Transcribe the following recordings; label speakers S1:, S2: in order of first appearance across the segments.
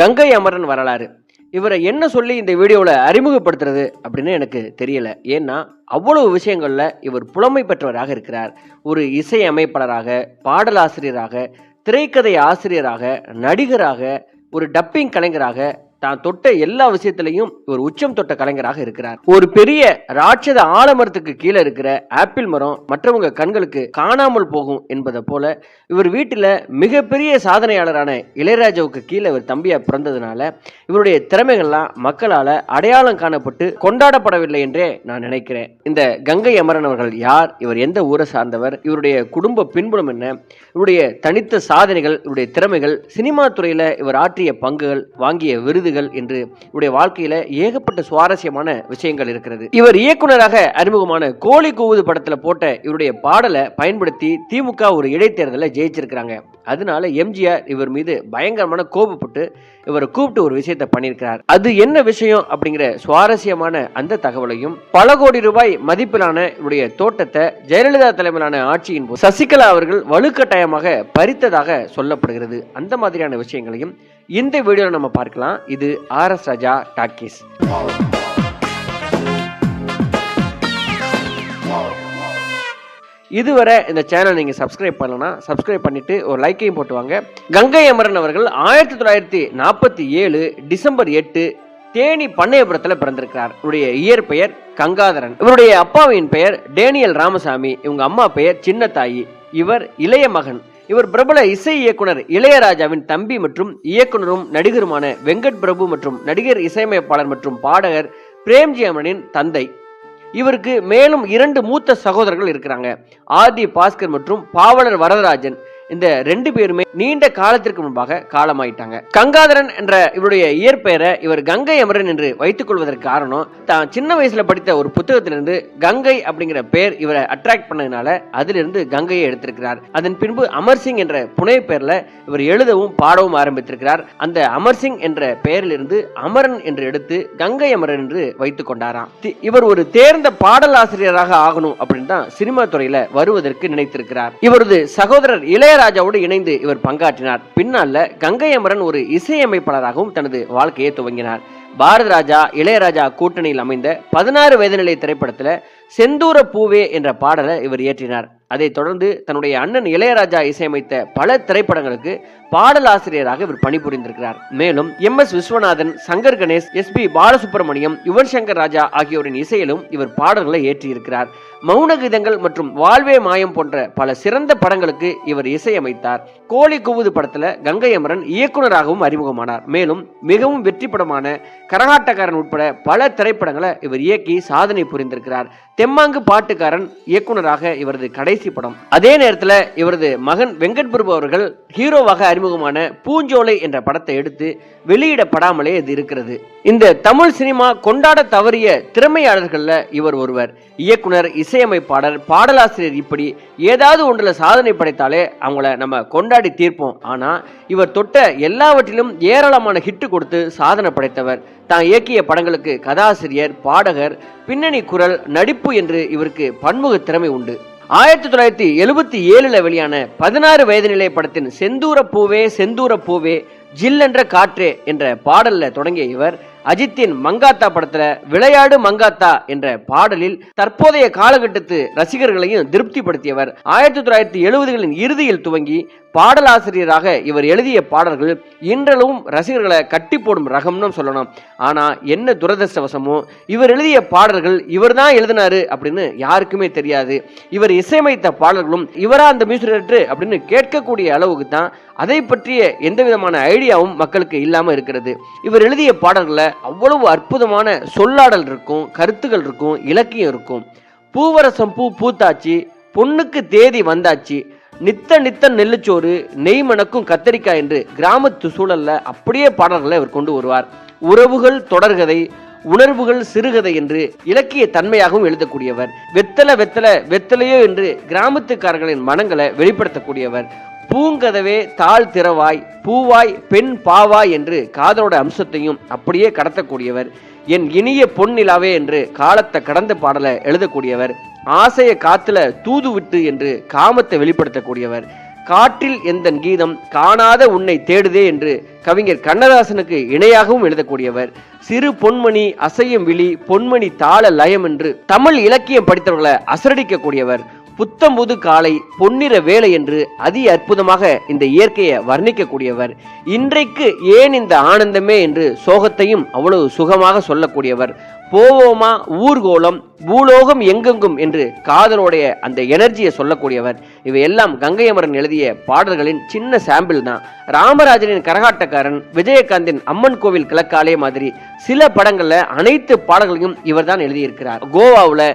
S1: கங்கை அமரன் வரலாறு. இவரை என்ன சொல்லி இந்த வீடியோவில் அறிமுகப்படுத்துறது அப்படின்னு எனக்கு தெரியல. ஏன்னா அவ்வளவு விஷயங்களில் இவர் புலமை பெற்றவராக இருக்கிறார். ஒரு இசை அமைப்பாளராக பாடலாசிரியராக திரைக்கதை ஆசிரியராக நடிகராக ஒரு டப்பிங் கலைஞராக தான் தொட்ட எல்லா விஷயத்திலையும் ஒரு உச்சம் தொட்ட கலைஞராக இருக்கிறார். ஒரு பெரிய ராட்சத ஆலமரத்துக்கு கீழே இருக்கிற ஆப்பிள் மரம் மற்றவங்க கண்களுக்கு காணாமல் போகும் என்பதை போல இவர் வீட்டில் மிகப்பெரிய சாதனையாளரான இளையராஜாவுக்கு கீழே இவர் தம்பியா பிறந்ததுனால இவருடைய திறமைகள்லாம் மக்களால் அடையாளம் காணப்பட்டு கொண்டாடப்படவில்லை என்றே நான் நினைக்கிறேன். இந்த கங்கை அமரன் அவர்கள் யார்? இவர் எந்த ஊரை சார்ந்தவர்? இவருடைய குடும்ப பின்புலம் என்ன? இவருடைய தனித்த சாதனைகள் இவருடைய திறமைகள் சினிமா துறையில் இவர் ஆற்றிய பங்குகள் வாங்கிய விருதுகள் என்று இவருடைய வாழ்க்கையில ஏகப்பட்ட சுவாரஸ்யமான விஷயங்கள் இருக்கிறது. இவர் இயக்குனராக அறிமுகமான கோழி கூவுது படத்துல போட்ட இவருடைய பாடலை பயன்படுத்தி திமுக ஒரு இடைத்தேர்தலை ஜெயிச்சிருக்கிறாங்க. அதனால எம்ஜிஆர் இவர் மீது பயங்கரமான கோபப்பட்டு இவரை கூப்பிட்டு ஒரு விஷயத்தை பண்ணியிருக்கிறார். அது என்ன விஷயம் அப்படிங்கிற சுவாரஸ்யமான அந்த தகவலையும் பல கோடி ரூபாய் மதிப்பிலான இவருடைய தோட்டத்தை ஜெயலலிதா தலைமையிலான ஆட்சியின் போது சசிகலா அவர்கள் வலுக்கட்டாயமாக பறித்ததாக சொல்லப்படுகிறது. அந்த மாதிரியான விஷயங்களையும் இந்த வீடியோவில் நம்ம பார்க்கலாம். இது ஆர் எஸ் ராஜா டாக்கீஸ். இதுவரை இந்த சேனல் நீங்கள் சப்ஸ்கிரைப் பண்ணலன்னா சப்ஸ்கிரைப் பண்ணிவிட்டு ஒரு லைக்கையும் போட்டுவாங்க கங்கை அமரன் அவர்கள் ஆயிரத்தி தொள்ளாயிரத்தி நாற்பத்தி ஏழு டிசம்பர் எட்டு தேனி பண்ணையபுரத்தில் பிறந்திருக்கிறார். இவருடைய இயற்பெயர் கங்காதரன். இவருடைய அப்பாவின் பெயர் டேனியல் ராமசாமி. இவங்க அம்மா பெயர் சின்னத்தாயி. இவர் இளைய மகன். இவர் பிரபல இசை இயக்குனர் இளையராஜாவின் தம்பி மற்றும் இயக்குனரும் நடிகருமான வெங்கட் பிரபு மற்றும் நடிகர் இசையமைப்பாளர் மற்றும் பாடகர் பிரேம்ஜி அமரனின் தந்தை. இவருக்கு மேலும் இரண்டு மூத்த சகோதரர்கள் இருக்கிறாங்க. ஆர் டி பாஸ்கர் மற்றும் பாவலர் வரதராஜன். இந்த ரெண்டு பேருமே நீண்ட காலத்திற்கு முன்பாக காலமாயிட்டாங்க. கங்காதரன் என்ற இவருடைய இயற்பெயரை இவர் கங்கை அமரன் என்று வைத்துக் கொள்வதற்கு காரணம் தான் சின்ன வயசுல படித்த ஒரு புத்தகத்திலிருந்து கங்கை அப்படிங்கிற பெயர் இவரை அட்ராக்ட் பண்ணதுனால அதிலிருந்து கங்கையை எடுத்திருக்கிறார். அதன் பின்பு அமர் சிங் என்ற புனை பெயர்ல இவர் எழுதவும் பாடவும் ஆரம்பித்திருக்கிறார். அந்த அமர் சிங் என்ற பெயரிலிருந்து அமரன் என்று எடுத்து கங்கை அமரன் என்று வைத்துக் கொண்டாராம். தி- இவர் ஒரு தேர்ந்த பாடலாசிரியராக ஆகணும் அப்படின்னு தான் சினிமா துறையில வருவதற்கு நினைத்திருக்கிறார். இவரது சகோதரர் இளைய இளையராஜாவோடு இணைந்து இவர் பங்காற்றினார். பின்னால கங்கை அமரன் ஒரு இசையமைப்பாளராகவும் தனது வாழ்க்கையை துவங்கினார். பாரத ராஜா இளையராஜா கூட்டணியில் அமைந்த பதினாறு வயதுநிலை திரைப்படத்தில் செந்தூர பூவே என்ற பாடலை இவர் இயற்றினார். அதைத் தொடர்ந்து தன்னுடைய அண்ணன் இளையராஜா இசையமைத்த பல திரைப்படங்களுக்கு பாடலாசிரியராக இவர் பணிபுரிந்திருக்கிறார். மேலும் M. S. Viswanathan Shankar Ganesh S. P. Balasubrahmanyam Yuvan Shankar Raja ஆகியோரின் இசையிலும் இவர் பாடல்களை ஏற்றியிருக்கிறார். மௌன கீதங்கள் மற்றும் வாழ்வே மாயம் போன்ற பல சிறந்த படங்களுக்கு இவர் இசையமைத்தார். கோழி கூவுது படத்துல கங்கை அமரன் இயக்குனராகவும் அறிமுகமானார். மேலும் மிகவும் வெற்றி படமான கரகாட்டக்காரன் உட்பட பல திரைப்படங்களை இவர் இயக்கி சாதனை புரிந்திருக்கிறார். தெம்மாங்கு பாட்டுக்காரன் இயக்குனராக இவரது கடைசி படம். அதே நேரத்தில் இவரது மகன் வெங்கட் பிரபு அவர்கள் ஹீரோவாக அறிமுகமான பூஞ்சோலை என்ற படத்தை எடுத்து வெளியிடப்படாமலே இது இருக்கிறது. இந்த தமிழ் சினிமா கொண்டாட தவறிய திறமையாளர்கள்ல இவர் ஒருவர். இயக்குனர் இசையமைப்பாளர் பாடலாசிரியர் இப்படி ஏதாவது ஒன்றில் சாதனை படைத்தாலே அவங்கள நம்ம கொண்டாடி தீர்ப்போம். ஆனா இவர் தொட்ட எல்லாவற்றிலும் ஏராளமான ஹிட்டு கொடுத்து சாதனை படைத்தவர். தான் இயக்கிய படங்களுக்கு கதாசிரியர் பாடகர் பின்னணி குரல் நடிப்பு என்று இவருக்கு பன்முக திறமை உண்டு. ஆயிரத்தி தொள்ளாயிரத்தி எழுபத்தி ஏழுல வெளியான பதினாறு வயது நிலை படத்தின் செந்தூர பூவே செந்தூர பூவே ஜில்லென்ற காற்றே என்ற பாடல்ல தொடங்கிய இவர் அஜித்தின் மங்காத்தா படத்துல விளையாடு மங்காத்தா என்ற பாடலில் தற்போதைய காலகட்டத்து ரசிகர்களையும் திருப்திப்படுத்தியவர். ஆயிரத்தி தொள்ளாயிரத்தி எழுபதுகளின் இறுதியில் துவங்கி பாடலாசிரியராக இவர் எழுதிய பாடல்கள் இன்றளவும் ரசிகர்களை கட்டி போடும் ரகம்னு சொல்லணும். ஆனால் என்ன துரதிருஷ்டவசமோ இவர் எழுதிய பாடல்கள் இவர் தான் எழுதினாரு அப்படின்னு யாருக்குமே தெரியாது. இவர் இசையமைத்த பாடல்களும் இவரா அந்த மியூசிக் டைரக்டர் அப்படின்னு கேட்கக்கூடிய அளவுக்கு தான் அதை பற்றிய எந்த விதமான ஐடியாவும் மக்களுக்கு இல்லாமல் இருக்கிறது. இவர் எழுதிய பாடல்களில் அவ்வளவு அற்புதமான சொல்லாடல் இருக்கும் கருத்துகள் இருக்கும் இலக்கியம் இருக்கும். பூவரசம் பூ பூத்தாச்சு பொண்ணுக்கு தேதி வந்தாச்சு நித்த நித்த நெல்லுச்சோறு நெய் மணக்கும் கத்தரிக்காய் என்று கிராமத்து சூழல்ல அப்படியே பாடல்களை அவர் கொண்டு வருவார். உறவுகள் தொடர்கதை உணர்வுகள் சிறுகதை என்று இலக்கிய தன்மையாகவும் எழுதக்கூடியவர். வெத்தல வெத்தல வெத்தலையோ என்று கிராமத்துக்காரர்களின் மனங்களை வெளிப்படுத்தக்கூடியவர். பூங்கதவே தாழ் திறவாய் பூவாய் பெண் பாவாய் என்று காதலோட அம்சத்தையும் அப்படியே கடத்தக்கூடியவர். என் இனிய பொன்னிலாவே என்று காலத்தை கடந்த பாடலை எழுதக்கூடியவர் ஆசையை காத்துல தூது விட்டு என்று காமத்தை வெளிப்படுத்தக்கூடியவர் காற்றில் எந்தன் கீதம் காணாத உன்னை தேடுதே என்று கவிஞர் கண்ணதாசனுக்கு இணையாகவும் எழுதக்கூடியவர் சிறு பொன்மணி அசையும் விழி பொன்மணி தாள லயம் என்று தமிழ் இலக்கியம் படித்தவர்களை அசரடிக்கக்கூடியவர் புத்தம்புது காலை பொன்னிற வேலை என்று அதி அற்புதமாக இந்த இயற்கையை வர்ணிக்கக்கூடியவர். இன்றைக்கு ஏன் இந்த ஆனந்தமே என்று சோகத்தையும் அவ்வளவு சுகமாக சொல்லக்கூடியவர். போவோமா ஊர்கோலம் பூலோகம் எங்கெங்கும் என்று காதலோடைய அந்த எனர்ஜியை சொல்லக்கூடியவர். இவையெல்லாம் கங்கை அமரன் எழுதிய பாடல்களின் சின்ன சாம்பிள் தான். ராமராஜனின் கரகாட்டக்காரன் விஜயகாந்தின் அம்மன் கோவில் கிழக்காலே மாதிரி சில படங்களில் அனைத்து பாடல்களையும் இவர் தான் எழுதியிருக்கிறார். கோவாவில்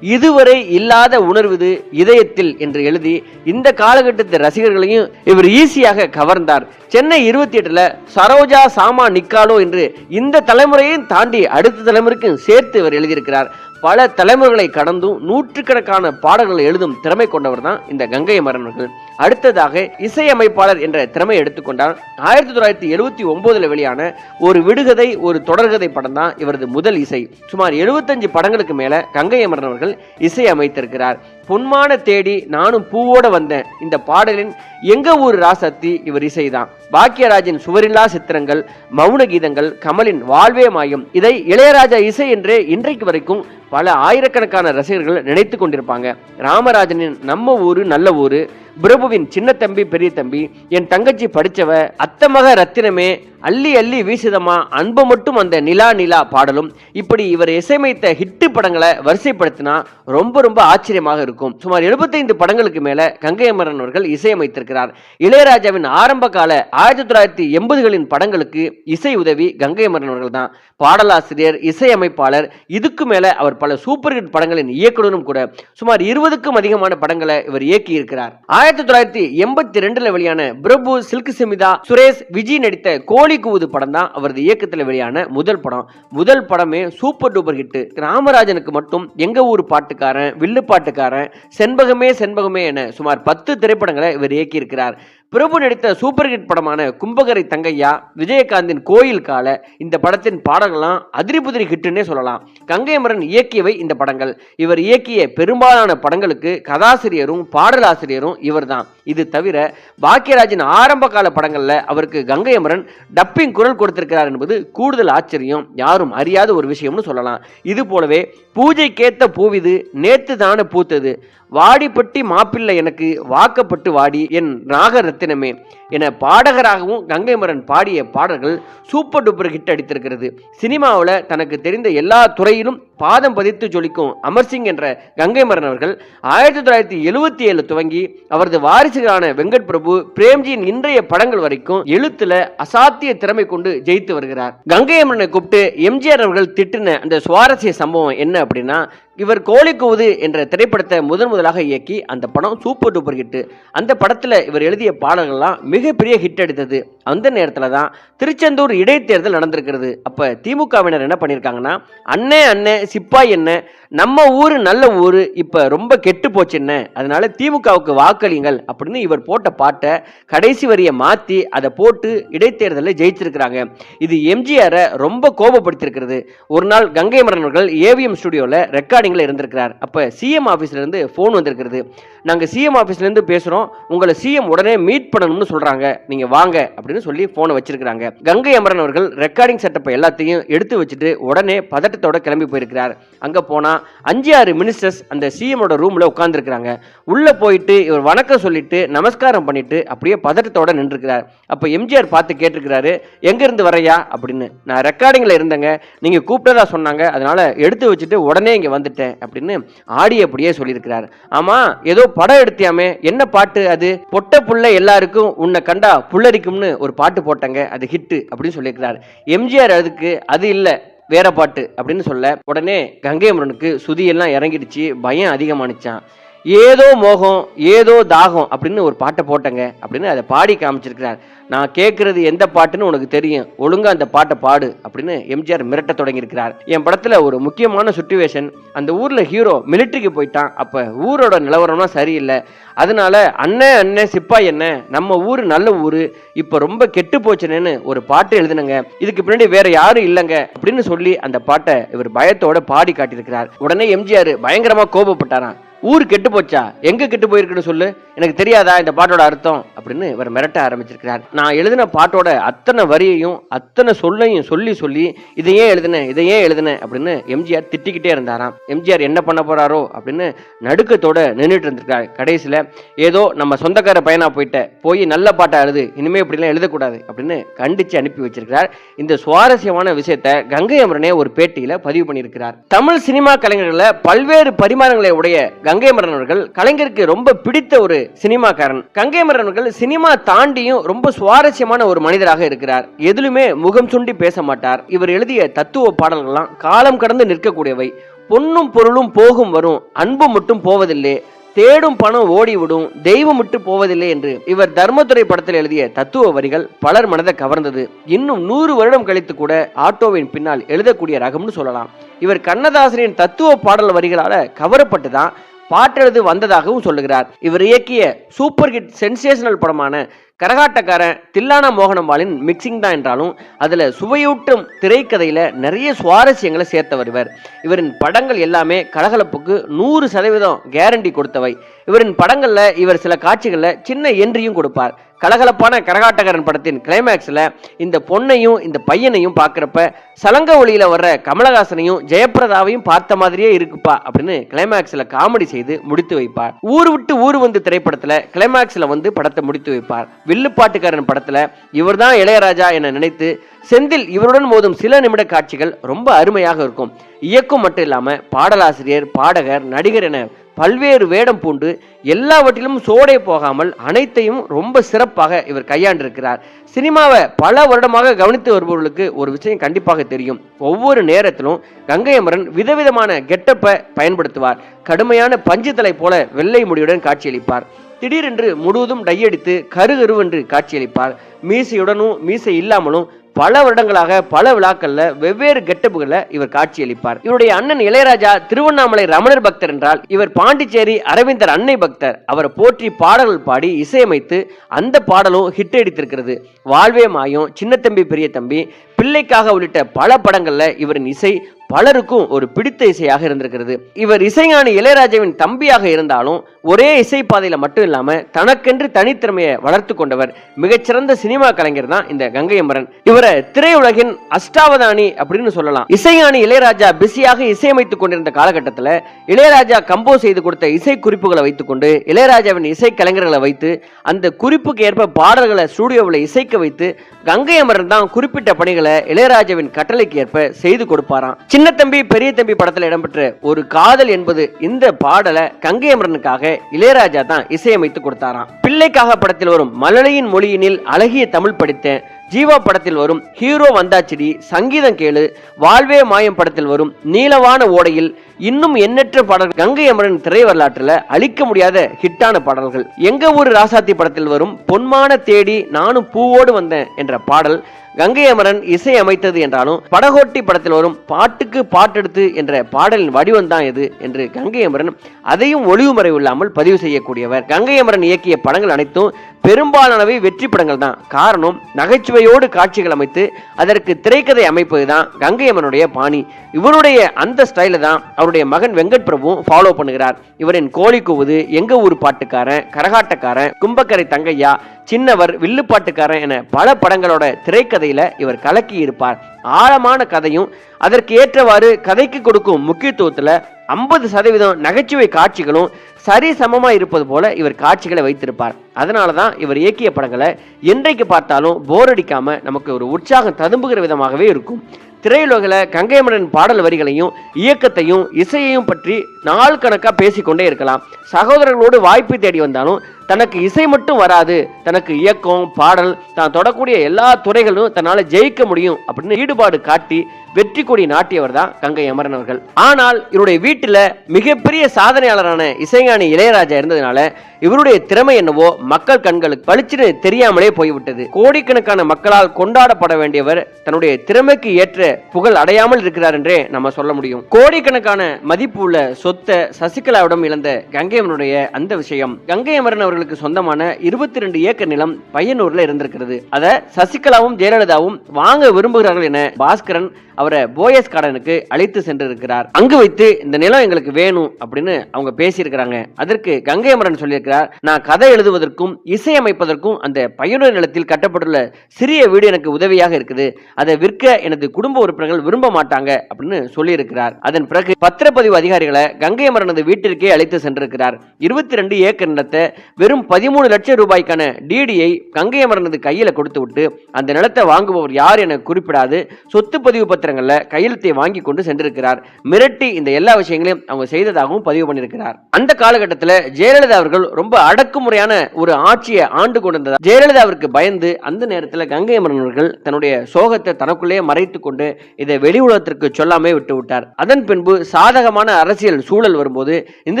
S1: இதுவரை இல்லாத உணர்வுது இதயத்தில் என்று எழுதி இந்த காலகட்டத்து ரசிகர்களையும் இவர் ஈஸியாக கவர்ந்தார். சென்னை இருபத்தி எட்டுல சரோஜா சாமா நிக்காலோ என்று இந்த தலைமுறையையும் தாண்டி அடுத்த தலைமுறைக்கும் சேர்த்து இவர் எழுதியிருக்கிறார். பல தலைமுறைகளை கடந்தும் நூற்றுக்கணக்கான பாடல்களை எழுதும் திறமை கொண்டவர் தான் இந்த கங்கை அமரன் அவர்கள். அடுத்ததாக இசையமைப்பாளர் என்ற திறமை எடுத்துக்கொண்டால் ஆயிரத்தி தொள்ளாயிரத்தி எழுபத்தி ஒன்பதுல வெளியான ஒரு விடுகதை ஒரு தொடர்கதை படம் தான் இவரது முதல் இசை. சுமார் எழுபத்தஞ்சு படங்களுக்கு மேல கங்கை அமரன் அவர்கள் இசை அமைத்திருக்கிறார் பொன்மான தேடி நானும் பூவோட வந்தேன். இந்த பாடலின் எங்க ஊர் ராசத்தி இவர் இசைதான். பாக்கியராஜின் சுவரில்லா சித்திரங்கள் மௌன கீதங்கள் கமலின் வாழ்வே மாயம். இதை இளையராஜா இசை என்றே இன்றைக்கு வரைக்கும் பல ஆயிரக்கணக்கான ரசிகர்கள் நினைத்து கொண்டிருப்பாங்க. ராமராஜனின் நம்ம ஊரு நல்ல ஊரு பிரபுவின் சின்ன தம்பி பெரிய தம்பி என் தங்கச்சி படித்தவ அத்தமக ரத்தினமே அள்ளி அள்ளி வீசுதமா அன்பு மட்டும் அந்த நிலா நிலா பாடலும். இப்படி இவர் இசையமைத்த ஹிட்டு படங்களை வரிசைப்படுத்தினா ரொம்ப ரொம்ப ஆச்சரியமாக இருக்கும். சுமார் 75 படங்களுக்கு மேல கங்கை அமரன் அவர்கள் இசையமைத்திருக்கிறார். இளையராஜாவின் ஆரம்ப கால ஆயிரத்தி தொள்ளாயிரத்தி எண்பதுகளின் படங்களுக்கு இசை உதவி கங்கை அமரன் அவர்கள் தான் பாடலாசிரியர் இசையமைப்பாளர் இதுக்கு மேல அவர் பல சூப்பர் ஹிட் படங்களின் இயக்குனரும் கூட சுமார் இருபதுக்கும் அதிகமான படங்களை இவர் இயக்கி இருக்கிறார் ஆயிரத்தி தொள்ளாயிரத்தி எண்பத்தி ரெண்டுல வெளியான பிரபு சில்க் சிமிதா சுரேஷ் விஜய் நடித்த கோழி கூவுது படம் தான் அவரது இயக்கத்தில் வெளியான முதல் படம். முதல் படமே சூப்பர் டூப்பர் ஹிட் ராமராஜனுக்கு மட்டும் எங்க ஊர் பாட்டுக்காரன் வில்லு பாட்டுக்காரன் செண்பகமே செண்பகமே என சுமார் பத்து திரைப்படங்களை இவர் இயக்கியிருக்கிறார். பிரபு நடித்த சூப்பர் ஹிட் படமான கும்பகரை தங்கையா விஜயகாந்தின் கோயில் கால இந்த படத்தின் பாடல்கள்லாம் அதிரி புதிரி ஹிட்டுன்னே சொல்லலாம். கங்கைமரன் இயக்கியவை இந்த படங்கள். இவர் இயக்கிய பெரும்பாலான படங்களுக்கு கதாசிரியரும் பாடலாசிரியரும் இவர்தான். இது தவிர பாக்கியராஜின் ஆரம்ப கால படங்களில் அவருக்கு கங்கை அமரன் டப்பிங் குரல் கொடுத்திருக்கிறார் என்பது கூடுதல் ஆச்சரியம். யாரும் அறியாத ஒரு விஷயம்னு சொல்லலாம். இது போலவே பூஜைக்கேத்த பூவிது நேத்து தானே பூத்தது. வாடிப்பட்டி மாப்பிள்ளை எனக்கு வாக்கப்பட்டு வாடி என் நாகரத்தினமே என பாடகராகவும் கங்கைமரன் பாடிய பாடல்கள் சூப்பர் டூப்பர் ஹிட் அடித்திருக்கிறது. சினிமாவில் தனக்கு தெரிந்த எல்லா துறையிலும் பாதம் பதித்து ஜொலிக்கும் அமர்சிங் என்ற கங்கை மரன் அவர்கள் ஆயிரத்தி தொள்ளாயிரத்தி எழுவத்தி ஏழு துவங்கி அவரது வாரிசுகளான வெங்கட் பிரபு பிரேம்ஜியின் இன்றைய படங்கள் வரைக்கும் எழுத்துல அசாத்திய திறமை கொண்டு ஜெயித்து வருகிறார். கங்கை அமரனை கூப்பிட்டு எம்ஜிஆர் அவர்கள் திட்டின அந்த சுவாரஸ்ய சம்பவம் என்ன அப்படின்னா இவர் கோழி கூவுது என்ற திரைப்படத்தை முதன் முதலாக இயக்கி அந்த படம் சூப்பர் டூப்பர் ஹிட் அந்த படத்தில் இவர் எழுதிய பாடல்கள்லாம் மிகப்பெரிய ஹிட் அடித்தது. அந்த நேரத்தில் தான் திருச்செந்தூர் இடைத்தேர்தல் நடந்திருக்கிறது. அப்போ திமுகவினர் என்ன பண்ணியிருக்காங்கன்னா அண்ணே அண்ணே சிப்பாய் என்ன நம்ம ஊர் நல்ல ஊர் இப்போ ரொம்ப கெட்டு போச்சு என்ன? அதனால திமுகவுக்கு வாக்களியுங்கள் அப்படின்னு இவர் போட்ட பாட்டை கடைசி வரியை மாற்றி அதை போட்டு இடைத்தேர்தலில் ஜெயிச்சிருக்கிறாங்க. இது எம்ஜிஆரை ரொம்ப கோபப்படுத்தியிருக்கிறது. ஒரு நாள் கங்கை மரன் அவர்கள் ஏவிஎம் ஸ்டுடியோவில் ரெக்கார்டிங்கில் இருந்திருக்கிறார். அப்போ சிஎம் ஆஃபீஸ்லேருந்து ஃபோன் வந்திருக்கிறது. நாங்கள் சிஎம் ஆஃபீஸ்லேருந்து பேசுகிறோம் உங்களை சிஎம் உடனே மீட் பண்ணணும்னு சொல்கிறாங்க நீங்கள் வாங்க அப்படின்னு சொல்லி ஃபோனை வச்சிருக்கிறாங்க. கங்கை அமரன் அவர்கள் ரெக்கார்டிங் செட்டப்பை எல்லாத்தையும் எடுத்து வச்சுட்டு உடனே பதட்டத்தோட கிளம்பி போயிருக்கிறார். அங்கே போனால் அஞ்சு ஆறு மினிஸ்டர்ஸ் அந்த சிஎமோட ரூமில் உட்காந்துருக்கிறாங்க உள்ளே போயிட்டு இவர் வணக்கம் சொல்லிட்டு நமஸ்காரம் பண்ணிட்டு அப்படியே பதட்டத்தோடு நின்றுருக்கிறார். அப்போ எம்ஜிஆர் பார்த்து கேட்டிருக்கிறாரு எங்கேருந்து வரையா அப்படின்னு. நான் ரெக்கார்டிங்கில் இருந்தேங்க. நீங்கள் கூப்பிட்டதா சொன்னாங்க. அதனால் எடுத்து வச்சுட்டு உடனே இங்கே வந்துட்டேன். அப்படின்னு ஆடி அப்படியே சொல்லியிருக்கிறார். ஆமாம் ஏதோ படம் எடுத்தியாமே. என்ன பாட்டு அது? பொட்ட புள்ள எல்லாருக்கும் உன்னை கண்டா புல்லரிக்கும்னு ஒரு பாட்டு போட்டாங்க. அது ஹிட்டு அப்படின்னு சொல்லியிருக்கிறார். எம்ஜிஆர் அதுக்கு அது இல்லை. வேற பாட்டு அப்படின்னு சொல்ல உடனே கங்கை அமரனுக்கு சுதியெல்லாம் இறங்கிடுச்சு பயம் அதிகமானுச்சான் ஏதோ மோகம் ஏதோ தாகம் அப்படின்னு ஒரு பாட்டை போட்டங்க அப்படின்னு அதை பாடி காமிச்சிருக்கிறார். நான் கேட்குறது எந்த பாட்டுன்னு உனக்கு தெரியும். ஒழுங்காக அந்த பாட்டை பாடு அப்படின்னு எம்ஜிஆர் மிரட்ட தொடங்கியிருக்கிறார். என் படத்தில் ஒரு முக்கியமான சுச்சுவேஷன் அந்த ஊரில் ஹீரோ மிலிட்டரிக்கு போயிட்டான். அப்போ ஊரோட நிலவரம்லாம் சரியில்லை. அதனால அண்ணன் அண்ணன் சிப்பாய் என்ன நம்ம ஊர் நல்ல ஊர். இப்போ ரொம்ப கெட்டு போச்சுனேன்னு ஒரு பாட்டு எழுதுனங்க. இதுக்கு பின்னாடி வேற யாரும் இல்லைங்க அப்படின்னு சொல்லி அந்த பாட்டை இவர் பயத்தோட பாடி காட்டியிருக்கிறார். உடனே எம்ஜிஆர் பயங்கரமாக கோபப்பட்டாராம். ஊர் கெட்டு போச்சா? எங்க கெட்டு போயிருக்குன்னு சொல்லு. எனக்கு தெரியாதா இந்த பாட்டோட அர்த்தம்? அப்படின்னு இவர் மிரட்ட ஆரம்பிச்சிருக்கிறார். நான் எழுதின பாட்டோட அத்தனை வரியையும் அத்தனை சொல்லையும் சொல்லி சொல்லி இதை ஏன் எழுதினேன் இதை ஏன் எழுதினேன் அப்படின்னு எம்ஜிஆர் திட்டிக்கிட்டே இருந்தாராம். எம்ஜிஆர் என்ன பண்ண போறாரோ அப்படின்னு நடுக்கத்தோட நின்றுட்டு இருந்திருக்காரு. கடைசியில ஏதோ நம்ம சொந்தக்கார பையனா போயிட்ட. போய் நல்ல பாட்டா எழுது. இனிமே இப்படிலாம் எழுதக்கூடாது. அப்படின்னு கண்டிச்சு அனுப்பி வச்சிருக்கிறார். இந்த சுவாரஸ்யமான விஷயத்த கங்கை அமரனே ஒரு பேட்டியில பதிவு பண்ணியிருக்கிறார். தமிழ் சினிமா கலைஞர்களை பல்வேறு பரிமாணங்களை உடைய கங்கைமரன் அவர்கள் கலைஞருக்கு ரொம்ப பிடித்த ஒரு சினிமாக்காரன். கங்கைமரன் அவர்கள் சினிமா தாண்டியும் ரொம்ப சுவாரஸ்யமான ஒரு மனிதராக இருக்கிறார். எதிலுமே முகம் சுண்டி பேச மாட்டார். இவர் எழுதிய தத்துவ பாடல்கள்லாம் காலம் கடந்து நிற்கக்கூடியவை. பொன்னும் பொருளும் போகும் வரும். அன்பு மட்டும் போவதில்லை. தேடும் பணம் ஓடிவிடும். தெய்வம் விட்டு போவதில்லை என்று இவர் தர்மதுரை படத்தில் எழுதிய தத்துவ வரிகள் பலர் மனதை கவர்ந்தது. இன்னும் நூறு வருடம் கழித்து கூட ஆட்டோவின் பின்னால் எழுதக்கூடிய ரகம்னு சொல்லலாம். இவர் கண்ணதாசனின் தத்துவ பாடல் வரிகளால கவரப்பட்டு தான் பாட்டெழுது வந்ததாகவும் சொல்லுகிறார். இவர் இயக்கிய சூப்பர் ஹிட் சென்சேஷனல் படமான கரகாட்டக்காரன் தில்லானா மோகனம்பாலின் மிக்சிங் தான் என்றாலும் அதில் சுவையூட்டும் திரைக்கதையில் நிறைய சுவாரஸ்யங்களை சேர்த்தவர் இவர். இவரின் படங்கள் எல்லாமே கலகலப்புக்கு நூறு சதவீதம் கேரண்டி கொடுத்தவை. இவரின் படங்கள்ல இவர் சில காட்சிகள்ல சின்ன என்றியும் கொடுப்பார். கலகலப்பான கரகாட்டகரன் படத்தின் கிளைமேக்ஸ்ல இந்த பொண்ணையும் இந்த பையனையும் பார்க்குறப்ப சலங்க ஒளியில வர்ற கமலஹாசனையும் ஜெயபிரதாவையும் பார்த்த மாதிரியே இருக்குப்பா அப்படின்னு கிளைமேக்ஸ்ல காமெடி செய்து முடித்து வைப்பார். ஊர் விட்டு ஊர் வந்து திரைப்படத்துல கிளைமேக்ஸ்ல வந்து படத்தை முடித்து வைப்பார். வில்லுப்பாட்டுக்காரன் படத்துல இவர்தான் இளையராஜா என நினைத்து செந்தில் இவருடன் மோதும் சில நிமிட காட்சிகள் ரொம்ப அருமையாக இருக்கும். இயக்கம் மட்டும் இல்லாம பாடலாசிரியர் பாடகர் நடிகர் என பல்வேறு வேடம் பூண்டு எல்லாவற்றிலும் சோடை போகாமல் அனைத்தையும் ரொம்ப சிறப்பாக இவர் கையாண்டிருக்கிறார். சினிமாவை பல வருடமாக கவனித்து வருபவர்களுக்கு ஒரு விஷயம் கண்டிப்பாக தெரியும். ஒவ்வொரு நேரத்திலும் கங்கை அமரன் விதவிதமான கெட்டப்பை பயன்படுத்துவார். கடுமையான பஞ்சுத்தலை போல வெள்ளை முடியுடன் காட்சியளிப்பார். திடீரென்று முழுவதும் டையடித்து கருகருவென்று காட்சியளிப்பார். மீசையுடனும் மீசை இல்லாமலும் பல வருடங்களாக பல விழாக்கள்ல வெவ்வேறு கெட்டப்புகளில் இவர் காட்சியளிப்பார். இவருடைய அண்ணன் இளையராஜா திருவண்ணாமலை ரமணர் பக்தர் என்றால் இவர் பாண்டிச்சேரி அரவிந்தர் அன்னை பக்தர். அவரை போற்றி பாடல்கள் பாடி இசையமைத்து அந்த பாடலும் ஹிட் அடித்திருக்கிறது. வாழ்வே மாயம் சின்ன தம்பி பெரிய தம்பி பிள்ளைக்காக உள்ளிட்ட பல படங்கள்ல இவரின் இசை பலருக்கும் ஒரு பிடித்த இசையாக இருந்திருக்கிறது. இவர் இசைஞானி இளையராஜாவின் தம்பியாக இருந்தாலும் ஒரே இசை பாதையில மட்டும் இல்லாம தனக்கென்று தனித்திறமையை வளர்த்து கொண்டவர் மிகச்சிறந்த சினிமா கலைஞர் தான் இந்த கங்கை அமரன் இவரை திரையுலகின் அஷ்டாவதானி அப்படின்னு சொல்லலாம். இசைஞானி இளையராஜா பிஸியாக இசையமைத்துக் கொண்டிருந்த காலகட்டத்தில் இளையராஜா கம்போஸ் செய்து கொடுத்த இசை குறிப்புகளை வைத்துக்கொண்டு இளையராஜாவின் இசை கலைஞர்களை வைத்து அந்த குறிப்புக்கு ஏற்ப பாடல்களை ஸ்டூடியோவில் இசைக்க வைத்து கங்கை அமரன் தான் குறிப்பிட்ட பணிகளை இளையராஜாவின் கட்டளைக்கு ஏற்ப செய்து கொடுப்பாராம். சின்ன தம்பி பெரிய தம்பி படத்தில் இடம்பெற்ற ஒரு காதல் என்பது இந்த பாடலை கங்கை அமரனுக்காக இளையராஜா தான் இசையமைத்து கொடுத்தாராம். பிள்ளைக்காக படத்தில் வரும் மழலையின் மொழியினில் அழகிய தமிழ் படித்தேன் ஜீவா படத்தில் வரும் ஹீரோ வந்தாச்சிடி சங்கீதம் கேளு வாழ்வே மாயம் படத்தில் வரும் நீளவான ஓடையில் இன்னும் எண்ணற்ற பாடல் கங்கை அமரன் திரை வரலாற்றில் அழிக்க முடியாத ஹிட்டான பாடல்கள். எங்க ஊர் ராசாத்தி படத்தில் வரும் பொன்மான தேடி நானும் பூவோடு வந்தேன் என்ற பாடல் கங்கை அமரன் இசை அமைத்தது என்றாலும் படகோட்டி படத்தில் வரும் பாட்டுக்கு பாட்டெடுத்து என்ற பாடலின் வடிவம் தான் என்று கங்கை அமரன் அதையும் ஒளிவுமறை இல்லாமல் பதிவு செய்யக்கூடியவர். கங்கை அமரன் இயக்கிய படங்கள் அனைத்தும் பெரும்பாலானவை வெற்றி படங்கள் தான். காரணம் நகைச்சுவையோடு காட்சிகள் அமைத்து அதற்கு திரைக்கதை அமைப்பது தான் கங்கை அம்மனுடைய பாணி. இவருடைய அந்த ஸ்டைலை தான் அவருடைய மகன் வெங்கட் பிரபுவும் ஃபாலோ பண்ணுகிறார். இவரின் கோழி கூவுது எங்க ஊர் பாட்டுக்காரன் கரகாட்டக்காரன் கும்பக்கரை தங்கையா சின்னவர் வில்லுப்பாட்டுக்காரன் என பல படங்களோட திரைக்கதையில இவர் கலக்கி இருப்பார் ஆழமான கதையும் அதற்கு ஏற்றவாறு கதைக்கு கொடுக்கும் முக்கியத்துவத்துல ஐம்பது சதவீதம் நகைச்சுவை காட்சிகளும் சரி சமமாக இருப்பது போல இவர் காட்சிகளை வைத்திருப்பார். அதனால தான் இவர் இயக்கிய படங்களை என்றைக்கு பார்த்தாலும் போர் அடிக்காமல் நமக்கு ஒரு உற்சாகம் ததும்புகிற விதமாகவே இருக்கும். திரையுலகில் கங்கைமரன் பாடல் வரிகளையும் இயக்கத்தையும் இசையையும் பற்றி நாள் கணக்காக பேசிக்கொண்டே இருக்கலாம். சகோதரர்களோடு வாய்ப்பு தேடி வந்தாலும் தனக்கு இசை மட்டும் வராது தனக்கு இயக்கம் பாடல் தான் தொடக்கூடிய எல்லா துறைகளும் தன்னால் ஜெயிக்க முடியும் அப்படின்னு ஈடுபாடு காட்டி வெற்றி கொடி நாட்டியவர் தான் கங்கை அமரன் அவர்கள். ஆனால் இவருடைய வீட்டில் மிகப்பெரிய சாதனையாளரான இசைஞானி இளையராஜா இருந்ததுனால இவருடைய திறமை என்னவோ மக்கள் கண்களுக்கு பளிச்சுன்னு தெரியாமலே போய்விட்டது. கோடிக்கணக்கான மக்களால் கொண்டாடப்பட வேண்டியவர் தன்னுடைய திறமைக்கு ஏற்ற புகழ் அடையாமல் இருக்கிறார் என்றே நம்ம சொல்ல முடியும். கோடிக்கணக்கான மதிப்பு உள்ள சொத்தை சசிகலாவிடம் இழந்த கங்கை அமரனுடைய அந்த விஷயம். கங்கை அமரன் அவர்களுக்கு சொந்தமான இருபத்தி ரெண்டு ஏக்கர் நிலம் பையனூர்ல இருந்திருக்கிறது. அதை சசிகலாவும் ஜெயலலிதாவும் வாங்க விரும்புகிறார்கள் என பாஸ்கரன் அவரை போயஸ் கார்டனுக்கு அழைத்து சென்றிருக்கிறார். அங்கு வைத்து இந்த நிலம் எங்களுக்கு வேணும் அப்படின்னு அவங்க பேசியிருக்கிறாங்க. அதற்கு கங்கை அமரன் சொல்லியிருக்கிறார் நான் கதை எழுதுவதற்கும் இசையமைப்பதற்கும் அந்த பையனூர் நிலத்தில் கட்டப்பட்டுள்ள சிறிய வீடு எனக்கு உதவியாக இருக்குது. அதை விற்க எனது குடும்ப உறுப்பினர்கள் விரும்ப மாட்டாங்க அப்படின்னு சொல்லியிருக்கிறார். அதன் பிறகு பத்திரப்பதிவு அதிகாரிகளை கங்கை அமரனது வீட்டிற்கே அழைத்து சென்றிருக்கிறார். இருபத்தி ரெண்டு ஏக்கர் நிலத்தை வெறும் பதிமூணு லட்சம் ரூபாய்க்கான டிடியை கங்கை அமரனது கையில கொடுத்து விட்டு அந்த நிலத்தை வாங்குபவர் யார் என குறிப்பிடாது சொத்து பதிவு பத்திரங்கள்ல கையெழுத்தை வாங்கி கொண்டு சென்றிருக்கிறார். மிரட்டி இந்த எல்லா விஷயங்களையும் அவங்க செய்ததாகவும் பதிவு பண்ணியிருக்கிறார். அந்த காலகட்டத்தில் ஜெயலலிதா அவர்கள் ரொம்ப அடக்குமுறையான ஒரு ஆட்சியை ஆண்டு கொண்டிருந்ததா ஜெயலலிதாவிற்கு பயந்து அந்த நேரத்தில் கங்கை அமரன் அவர்கள் தன்னுடைய சோகத்தை தனக்குள்ளேயே மறைத்து கொண்டு இதை வெளி உலகத்திற்கு சொல்லாமே விட்டு விட்டார். அதன் பின்பு சாதகமான அரசியல் சூழல் வரும்போது இந்த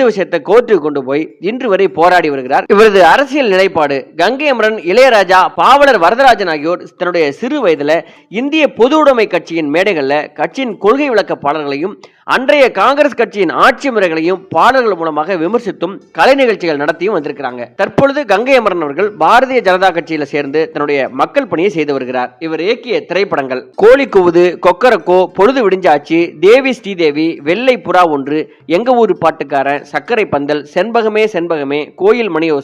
S1: விஷயத்தை கோர்ட்டுக்கு கொண்டு போய் இன்று வரை போராடி வருகிறார். இவரது அரசியல் நிலைப்பாடு. கங்கை அமரன் இளையராஜா பாவலர் வரதராஜன் ஆகியோர் தன்னுடைய சிறு வயதில் இந்திய பொது உடைமை கட்சியின் மேடைகளில் கட்சியின் கொள்கை விளக்க பாடல்களையும் அன்றைய காங்கிரஸ் கட்சியின் ஆட்சி முறைகளையும் பாடல்கள் மூலமாக விமர்சித்தும் கலை நிகழ்ச்சிகள் நடத்தியும் வந்திருக்கிறாங்க. தற்பொழுது கங்கை அமரன் அவர்கள் பாரதிய ஜனதா கட்சியில் சேர்ந்து தன்னுடைய மக்கள் பணியை செய்து வருகிறார். இவர் இயக்கிய திரைப்படங்கள் கோழி கூவுது கொக்கரக்கோ பொழுது விடிஞ்சாச்சு தேவி ஸ்ரீதேவி வெள்ளை புறா ஒன்று எங்க ஊர் பாட்டுக்காரன் சர்க்கரை பந்தல் செண்பகமே செண்பகமே கோயில் மணியோசை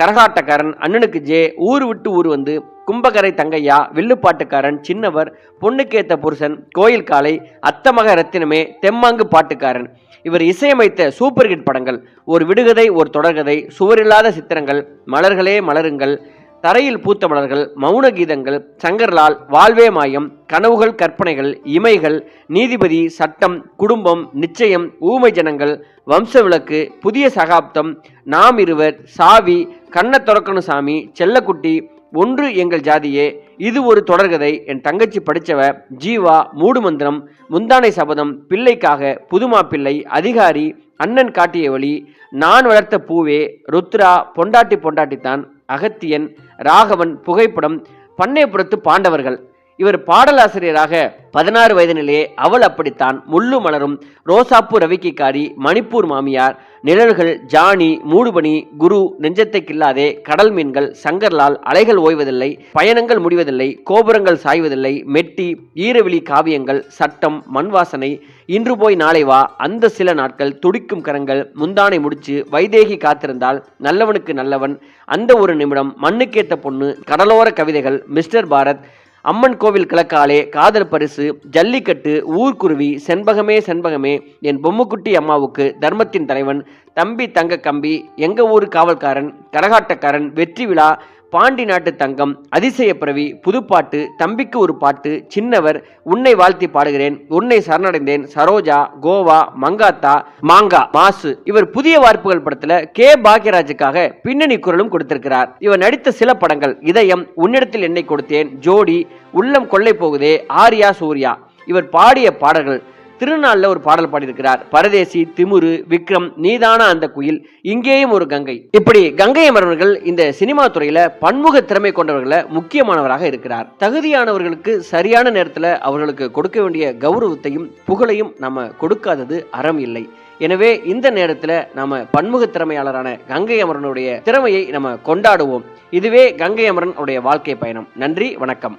S1: கரகாட்டக்காரன் அண்ணனுக்கு ஜே. ஊர் விட்டு ஊர் வந்து கும்பகரை தங்கையா வில்லுப்பாட்டுக்காரன் சின்னவர் பொண்ணுக்கேத்த புருஷன் கோயில் காலை அத்தமக ரத்தினமே தெம்மாங்கு பாட்டுக்காரன். இவர் இசையமைத்த சூப்பர் ஹிட் படங்கள். ஒரு விடுகதை ஒரு தொடர்கதை சுவரில்லாத சித்திரங்கள் மலர்களே மலருங்கள். தரையில் பூத்த மலர்கள் மௌன கீதங்கள் சங்கர்லால் வாழ்வே மாயம் கனவுகள் கற்பனைகள் இமைகள் நீதிபதி சட்டம் குடும்பம் நிச்சயம் ஊமை ஜனங்கள் வம்ச விளக்கு புதிய சகாப்தம் நாம் இருவர் சாவி கண்ண துறக்கணும் சாமி செல்லக்குட்டி ஒன்று எங்கள் ஜாதியே இது ஒரு தொடர்கதை. என் தங்கச்சி படித்தவ ஜீவா மூடுமந்திரம் முந்தானை சபதம் பிள்ளைக்காக புதுமாப்பிள்ளை அதிகாரி அண்ணன் காட்டிய வழி நான் வளர்த்த பூவே ருத்ரா பொண்டாட்டி பொண்டாட்டித்தான் அகத்தியன் ராகவன் புகைப்படம் பண்ணைப்புறத்து பாண்டவர்கள். இவர் பாடலாசிரியராக பதினாறு வயதினிலே அவள் அப்படித்தான் முள்ளு மலரும் ரோசாப்பு ரவிக்கிக்காரி மணிப்பூர் மாமியார் நிழல்கள் ஜானி மூடுபனி குரு நெஞ்சத்தை கில்லாதே கடல் மீன்கள் சங்கர்லால் அலைகள் ஓய்வதில்லை பயணங்கள் முடிவதில்லை கோபுரங்கள் சாய்வதில்லை மெட்டி ஈரவிழி காவியங்கள் சட்டம் மண்வாசனை இன்று போய் நாளை வா அந்த சில நாட்கள் துடிக்கும் கரங்கள் முந்தானை முடிச்சு வைதேகி காத்திருந்தால் நல்லவனுக்கு நல்லவன் அந்த ஒரு நிமிடம் மண்ணுக்கேத்த பொண்ணு கடலோர கவிதைகள் மிஸ்டர் பாரத் அம்மன் கோவில் கிழக்காலே காதல் பரிசு ஜல்லிக்கட்டு ஊர்க்குருவி செண்பகமே செண்பகமே என் பொம்முக்குட்டி அம்மாவுக்கு தர்மத்தின் தலைவன் தம்பி தங்க கம்பி எங்க ஊர் காவல்காரன் கரகாட்டக்காரன் வெற்றி விழா பாண்டி நாட்டு தங்கம் அதிசய பிறவி புதுப்பாட்டு தம்பிக்கு ஒரு பாட்டு சின்னவர் உன்னை வாழ்த்தி பாடுகிறேன் உன்னை சரணடைந்தேன் சரோஜா கோவா மங்காத்தா மாங்கா மாசு. இவர் புதிய வார்ப்புகள் படத்துல கே. பாக்யராஜுக்காக பின்னணி குரலும் கொடுத்திருக்கிறார். இவர் நடித்த சில படங்கள் இதயம் உன்னிடத்தில் என்னை கொடுத்தேன் ஜோடி உள்ளம் கொள்ளை போகுதே ஆர்யா சூர்யா. இவர் பாடிய பாடல்கள் திருநாள்ல ஒரு பாடல் பாடியிருக்கிறார். பரதேசி திமுரு விக்ரம் நீதான அந்த குயில் இங்கேயும் ஒரு கங்கை. இப்படி கங்கை அமர்வர்கள் இந்த சினிமா துறையில பன்முக திறமை கொண்டவர்கள முக்கியமானவராக இருக்கிறார். தகுதியானவர்களுக்கு சரியான நேரத்துல அவர்களுக்கு கொடுக்க வேண்டிய கௌரவத்தையும் புகழையும் நம்ம கொடுக்காதது அறம் இல்லை. எனவே இந்த நேரத்தில் நாம பன்முக திறமையாளரான கங்கை அமரனுடைய திறமையை நம்ம கொண்டாடுவோம். இதுவே கங்கை அமரன் உடைய வாழ்க்கை பயணம். நன்றி வணக்கம்.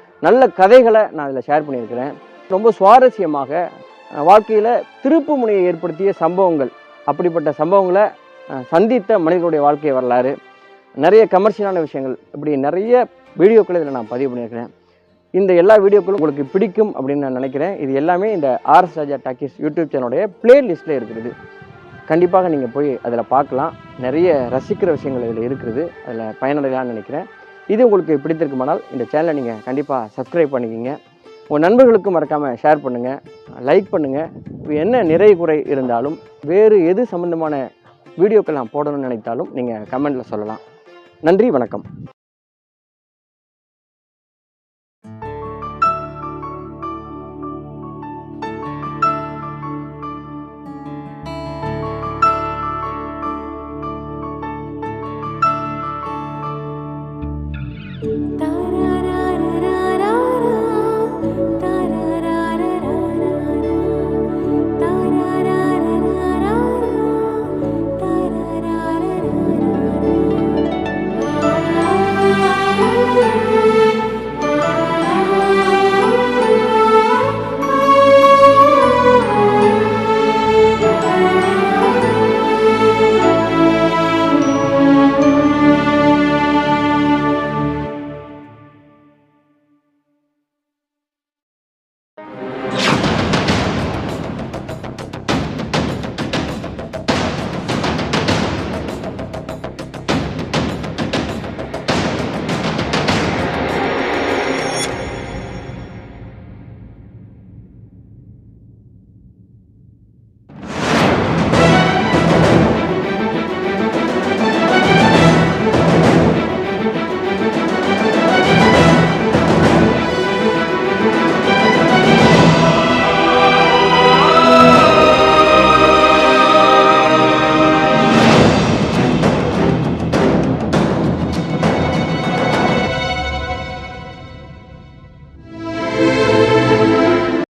S1: நல்ல கதைகளை நான் இதில் ஷேர் பண்ணியிருக்கிறேன். ரொம்ப சுவாரஸ்யமாக வாழ்க்கையில் திருப்பு முனையை ஏற்படுத்திய சம்பவங்கள் அப்படிப்பட்ட சம்பவங்களை சந்தித்த மனிதர்களுடைய வாழ்க்கை வரலாறு நிறைய கமர்ஷியலான விஷயங்கள் இப்படி நிறைய வீடியோக்களை இதில் நான் பதிவு பண்ணியிருக்கிறேன். இந்த எல்லா வீடியோக்களும் உங்களுக்கு பிடிக்கும் அப்படின்னு நான் நினைக்கிறேன். இது எல்லாமே இந்த ஆர்எஸ் ராஜா டாக்கிஸ் யூடியூப் சேனலுடைய பிளேலிஸ்ட்டில் இருக்கிறது. கண்டிப்பாக நீங்கள் போய் அதில் பார்க்கலாம். நிறைய ரசிக்கிற விஷயங்கள் இதில் இருக்கிறது. அதில் பயனடையலாம்னு நினைக்கிறேன். இது உங்களுக்கு பிடித்திருக்குமானால் இந்த சேனலை நீங்கள் கண்டிப்பாக சப்ஸ்கிரைப் பண்ணிக்கிங்க. உங்கள் நண்பர்களுக்கும் மறக்காமல் ஷேர் பண்ணுங்கள் லைக் பண்ணுங்கள் இப்போ என்ன நிறை குறை இருந்தாலும் வேறு எது சம்மந்தமான வீடியோக்கள் நான் போடணும்னு நினைத்தாலும் நீங்கள் கமெண்ட்டில் சொல்லலாம். நன்றி வணக்கம்.